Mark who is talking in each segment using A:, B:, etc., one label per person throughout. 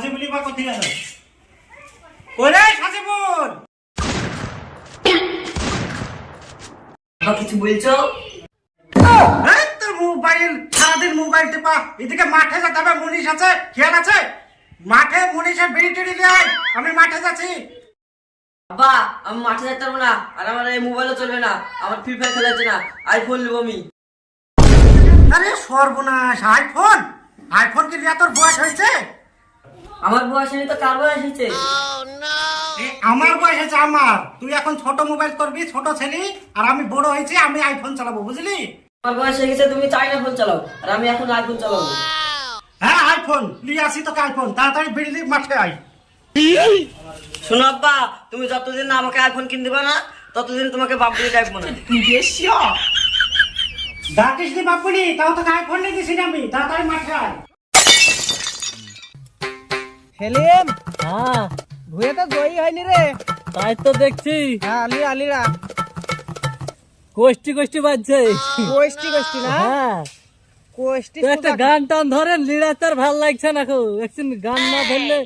A: হাজিবুলি বা কোথায় গেল ওরে হাজিবুল
B: কিছু বলছো?
A: এই তোর মোবাইল সারাদিন মোবাইল টেপা। এদিকে মাঠে যেতে হবে মুনিশ আছে খেয়াল আছে? মাঠে মুনিশের বিড়ি টিড়ি নিয়ে আয়, আমি মাঠে যাচ্ছি।
B: বাবা আমি মাঠে যেতে পারব না আর আমার এই মোবাইলও চলবে না আমার ফ্রি ফায়ার খেলা হচ্ছে না আইফোন নেব আমি।
A: আরে সর্বনাশ আইফোন আইফোন কি লিয়া তোর বয়স হয়েছে?
B: আমার বয়স নেই তো কার বয়স হয়েছে?
A: এ, আমার বয়স হয়েছে আমার। তুই এখন ছোট মোবাইল করবি ছোট ছেলে আর আমি বড় হয়েছি আমি আইফোন চালাবো বুঝলি?
B: আমার বয়স হয়ে গেছে তুমি চাইনা ফোন চালাও আর আমি এখন আইফোন চালাবো।
A: হ্যাঁ আইফোন নিয়ে আসি তোকে আইফোন তাড়াতাড়ি বিড়ি মাঠে আয়।
B: শোনো আব্বা তুমি যতদিন না আমাকে আইফোন কিনে দিবা না ততদিন তোমাকে বাপ বলে ডাকবো না।
A: ডাকিস নি বাপুনি তাও তোকে আইফোন নিয়ে দিছি না আমি তাড়াতাড়ি মাঠে আয়।
C: সেলিম
D: হ্যাঁ।
C: ভুয়ে তো জয়ী হয়নি রে।
D: তাই তো দেখছি।
C: হ্যাঁ আলি আলিরা
D: কোষ্টি কোষ্টি বাজছে।
C: কোষ্টি কোষ্টি না?
D: হ্যাঁ।
C: কোষ্টি
D: একটা গান টান ধরেন লিড়া তোর ভালো লাগছে না খুব। একদিন গান না ধরলে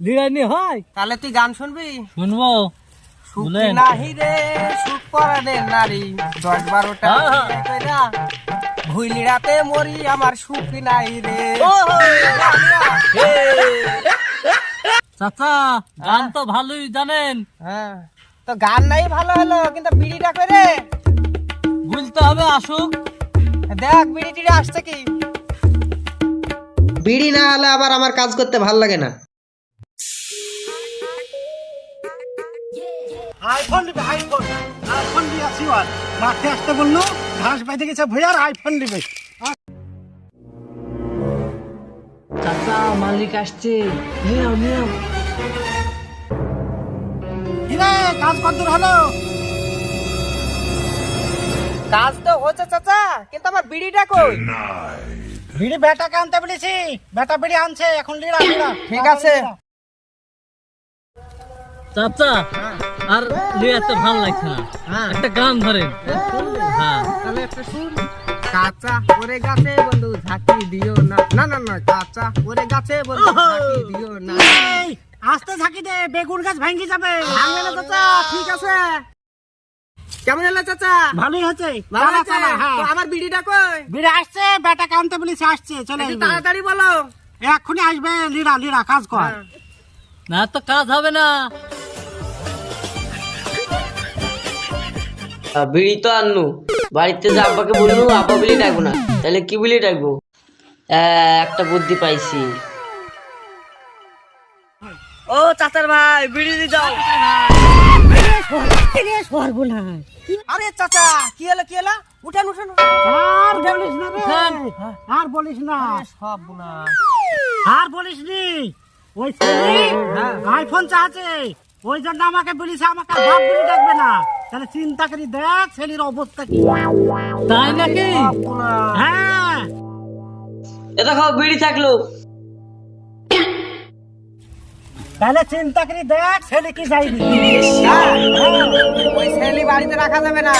D: লিড়ানি হয়।
C: তাহলে তুই গান শুনবি?
D: শুনব।
C: সুখ নাহি রে সুখ পরাণের নারী। দশ বারোটা
D: হ্যাঁ।
C: বিয়ে কইরা ভুইলি রাতে মরি আমার সুখ নাই রে।
D: চাচা গান তো ভালোই জানেন।
C: হ্যাঁ। তো গান নাই ভালো হলো কিন্তু বিড়িটা করে
D: বুঝতে হবে আসুক।
C: দেখ বিড়ি টিড়ি আসছে কি?
E: বিড়ি না হলে আবার আমার কাজ করতে ভালো লাগে না।
A: আইফোন নিবে আইফোন। আইফোন নিয়ে আসি আর মাঠে আসতে বলল ঘাস বাইতে গেছে ভুয়ার আইফোন নিবে।
D: চাচা মালিক আসছে।
A: কিরে কাজ কত দূর হলো?
C: কাজ তো হচ্ছে চাচা কিন্তু আমার বিড়িটা কই?
A: বিড়ি বেটাকে আনতে বলেছি বেটা বিড়ি আনছে এখন লিড়া
C: ঠিক আছে।
D: চাচা আর লিড়া তো ভালো লাগছে না।
C: হ্যাঁ।
D: একটা গান ধরেন। হ্যাঁ।
C: তাহলে একটা শুন কাঁচা ওরে গাছে বন্ধু ঝাঁকি দিও না। না না না কাঁচা ওরে গাছে বন্ধু ঝাঁকি দিও না।
A: আস্তে থাকি দে বেগুন গাছ ভাঙ্গি যাবে।
C: ভাঙবে না চাচা ঠিক আছে। কেমন হলো চাচা?
A: ভালোই হচ্ছে
C: ভালো
A: চালা,
C: আছে?
A: হ্যাঁ।
C: তো আমার বিড়িটা কই?
A: বিড়ি আসছে বেটাকে আনতে বলেছি আসছে। চলে
C: তাড়াতাড়ি বলো।
A: এক্ষুনি আসবে লিড়া লিড়া কাজ কর।
C: হ্যাঁ।
D: না তো কাজ হবে না।
B: বিড়ি তো আনলু বাড়িতে যে আব্বাকে বললু আব্বা বলি ডাকবো না। তাহলে কি বলি ডাকবো? একটা বুদ্ধি পাইছি। ও চাচার ভাই বিড়ি দিয়ে যাও
C: আরে চাচা কি হলো কি হলো? উঠান উঠান
A: আর বলিস না রে। আর বলিস না।
C: সব
A: আর বলিস নি। ওই আইফোন চাচ্ছে ওই জন্য আমাকে বলিস আমাকে বাপ বলে ডাকবে না। তাহলে চিন্তা করি দেখ ছেলের অবস্থা কি।
D: তাই নাকি?
A: হ্যাঁ।
B: এ দেখো বিড়ি থাকল।
A: তাহলে চিন্তা করি দেখ ছেলে কি চাইবি।
C: ওই ছেলে বাড়িতে রাখা যাবে না।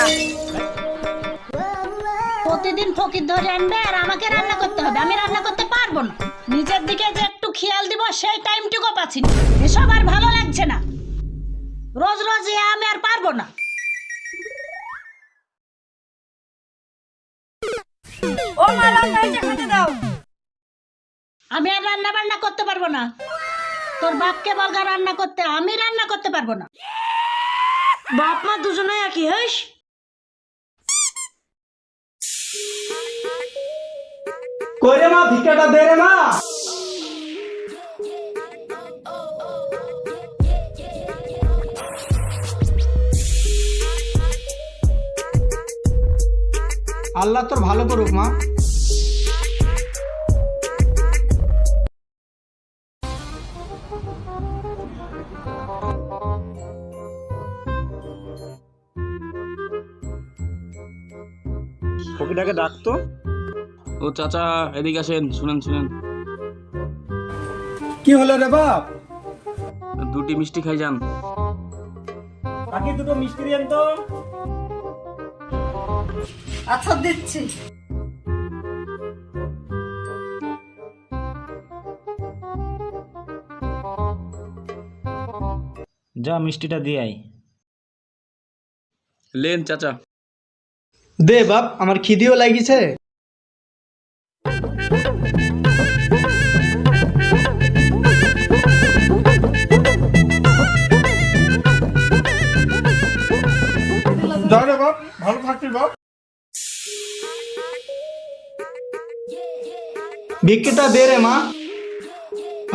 F: প্রতিদিন ফকির ধরে আনবে আর আমাকে রান্না করতে হবে। আমি রান্না করতে পারব না। নিজের দিকে যে একটু খেয়াল দিব সেই টাইমটুকু পাচ্ছি না। এসব আর ভালো লাগছে না। রোজ রোজ আমি আর পারব না। আমি আর রান্না বান্না করতে পারব না। তোর বাপকে বলগা রান্না করতে আমি রান্না করতে পারব না। বাপ, মা দুজনে একই, হইস?
G: কইরে মা দে রে মা। আল্লাহ তোর ভালো করুক, মা। ফকিটাকে ডাকতো।
H: ও চাচা এদিকে আসেন শুনেন শুনেন।
G: কি হলো রে বাপ?
H: দুটি মিষ্টি খাই যান।
G: বাকি দুটো মিষ্টি দিয়েন তো।
A: আচ্ছা দিচ্ছি।
I: যা মিষ্টিটা দিয়ে আয়।
H: লেন চাচা।
G: দে বাপ আমার খিদিও লাগিছে। বাপ ভালো থাকবি বাপ। ভিক্ষিটা দে রে মা।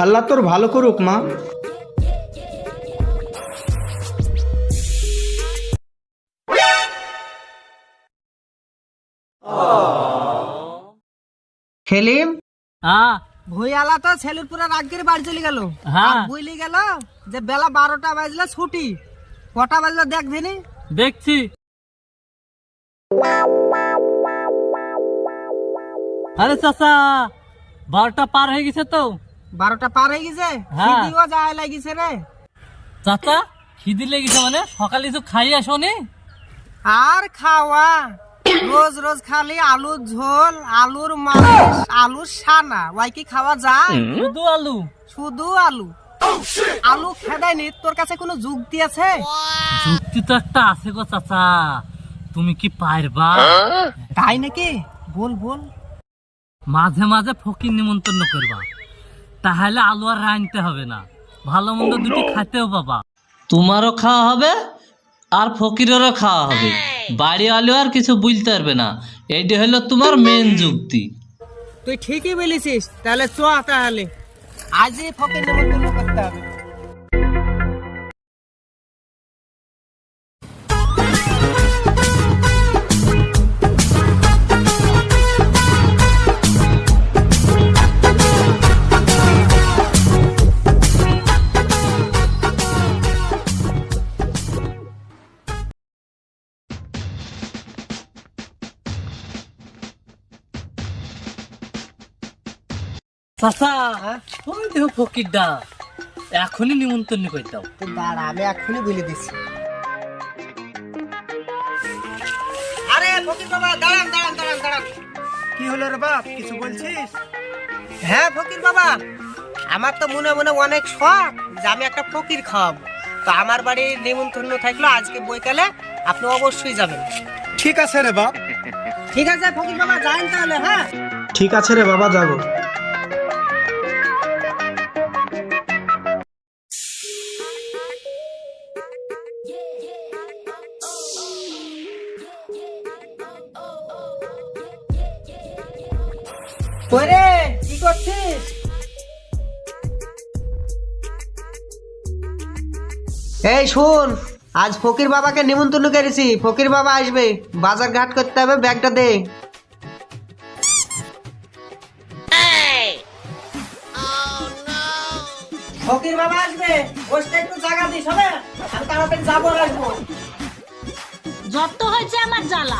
G: আল্লাহ তোর ভালো করুক মা।
C: সেলিম?
D: হ্যাঁ।
C: ভুইয়ালা তো বাড়ি চলে গেল।
D: হ্যাঁ।
C: বুঝলি গেল যে বেলা বারোটা বাজলে ছুটি। কটা বাজলে
D: দেখছি। আরে চাচা বারোটা পার হয়ে গেছে তো।
C: বারোটা পার হয়ে গেছে?
D: হ্যাঁ।
C: খিদিও যায় লাগিছে রে।
D: চাচা খিদি লেগেছে মানে? সকালে কিছু খাই আসনি?
C: আর খাওয়া। রোজ রোজ খালি আলুর ঝোল আলুর মালিশ আলুর সানা। ওই কি খাওয়া যায়?
D: শুধু আলু।
C: শুধু আলু। আলু খেদায়নি তোর কাছে কোনো যুক্তি আছে?
D: যুক্তি তো একটা আছে গো চাচা। তুমি কি পারবা?
C: তাই নাকি? বল বল।
D: মাঝে মাঝে ফকির নিমন্ত্রণ করবা। তাহলে আলু আর রাঁধতে হবে না। ভালো মন্দ দুটি খাইতেও পাবা। তোমারও খাওয়া হবে আর ফকিরেরও খাওয়া হবে। বাড়ি আলু আর কিছু বুঝতে পারবে না। এইটা হলো তোমার মেন যুক্তি।
C: তুই ঠিকই বলেছিস, তাহলে চ তাহলে। আজই ফকের নেমন্তন্ন করতে হবে।
D: চাচা ওই দেখো এখনই নিমন্ত্রণ করে দাও।
C: দাঁড়া আমি এখনই বলে দিচ্ছি। আরে ফকির বাবা দাঁড়ান দাঁড়ান দাঁড়ান দাঁড়ান।
G: কি হলো রে বাপ কিছু বলছিস?
C: হ্যাঁ ফকির বাবা আমার তো মনে মনে অনেক শখ যে আমি একটা ফকির খাওয়াবো। তো আমার বাড়ির নিমন্ত্রণ থাকল আজকে বইকালে আপনি অবশ্যই যাবেন।
G: ঠিক আছে রে বাপ।
C: ঠিক আছে ফকির বাবা যান তাহলে হ্যাঁ?
G: ঠিক আছে রে বাবা যাব।
C: কি করছিস? এই শুন আজ ফকির বাবাকে নিমন্ত্রণ করেছি। ফকির বাবা আসবে বাজার ঘাট করতে হবে ব্যাগটা দে। ফকির বাবা আসবে বসতে একটু জায়গা দিস হবে? আমি তাড়াতাড়ি যাব আসব।
F: যত হয়েছে আমার জ্বালা।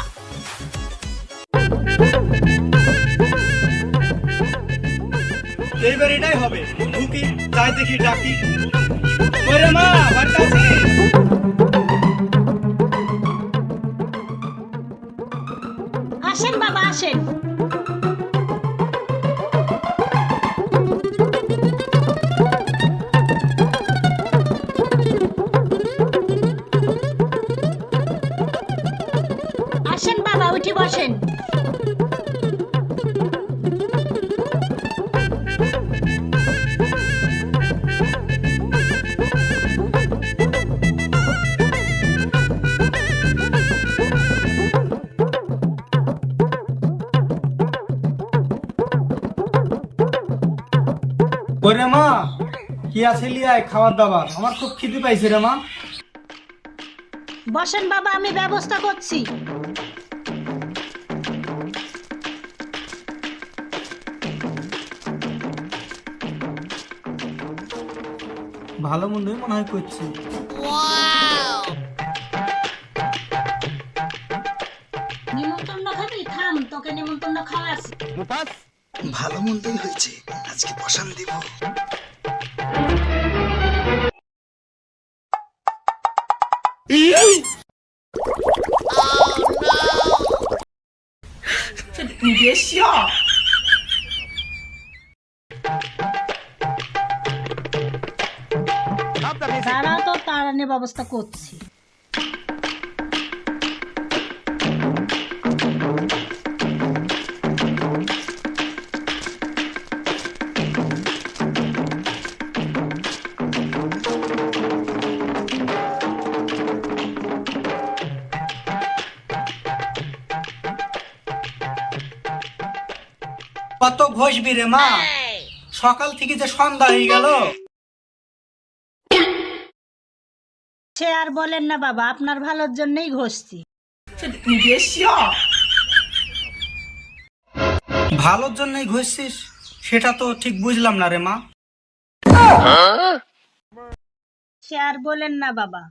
G: এইবার হবে। ঢুকি যাই দেখি ডাকি।
F: আসেন বাবা আসেন। আসেন বাবা উঠে বসেন।
G: ওরে মা কি আছে লিয়ায় খাবার দাবার? আমার খুব খিদে পাইছে রে মা।
F: বসেন বাবা আমি ব্যবস্থা করছি।
G: ভালো মন্দই মনে হয় করছি।
F: নিমন্ত্রণ খাবি থাম তোকে নিমন্ত্রণ খাওয়া আছে
G: ভালো মন্দই হয়েছে। আজকে বসান দিব।
F: তারা তো তারানের ব্যবস্থা করছে।
G: ঘষবি রে মা। সকাল থেকে যে সন্ধ্যা হয়ে গেল।
F: সে আর বলেন না বাবা আপনার ভালোর জন্যই ঘষছি।
G: ভালোর জন্যই ঘষছিস? সেটা তো ঠিক বুঝলাম না রে মা।
F: সে আর বলেন না বাবা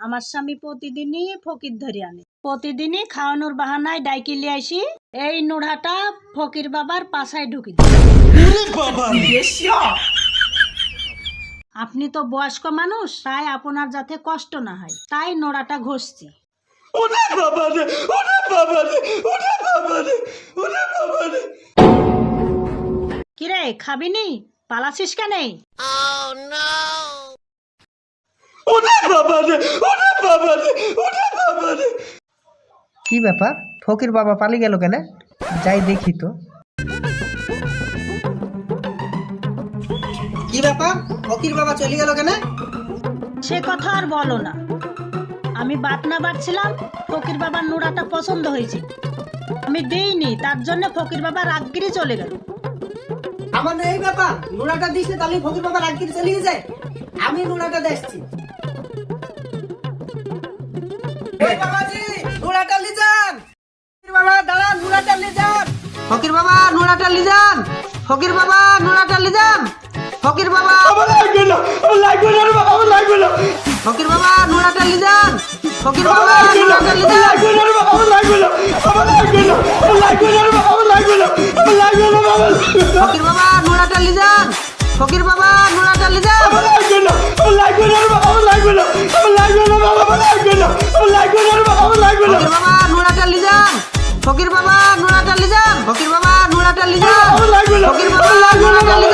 F: আমার স্বামী প্রতিদিনই ফকির ধরে আনে। প্রতিদিনই খাওয়ানোর বাহানায় ডাইকে লিয়ে আসি। এই নোড়াটা ফকির বাবার পাশায় ঢুকি আপনি তো বয়স্ক মানুষ তাই আপনার যাতে কষ্ট না হয় তাই নোড়াটা ঘষছি। কিরে খাবিনি? পালাছিস কেন?
E: কি ব্যাপার? ফকির বাবা পালিয়ে গেল কেন? যাই দেখি তো।
C: কি ব্যাপার? ফকির বাবা চলে গেল কেন?
F: সে কথা আর বলো না। আমি বাটনা বাটছিলাম ফকির বাবার নোড়াটা পছন্দ হয়েছে। আমি দেইনি তার জন্য ফকির বাবা রাগগিরি চলে গেল।
C: আমার এই ব্যাপার নুনাটা দিস তাহলে ফকির বাবা রাগির চলে যায়। আমি নুনাটা দেখছি ফকির বাবা নুনাটা যান ফকির বাবা নোড়াটা লি যান ফকির বাবা। ফকির বাবা ফকির বাবা নুনাটা লি যান ফকির বাবা নুনাটা লি ফকির বাবা নুনাটা লি যান ফকির বাবা নুনাটা লি যান ফকির বাবা নুনাটা লি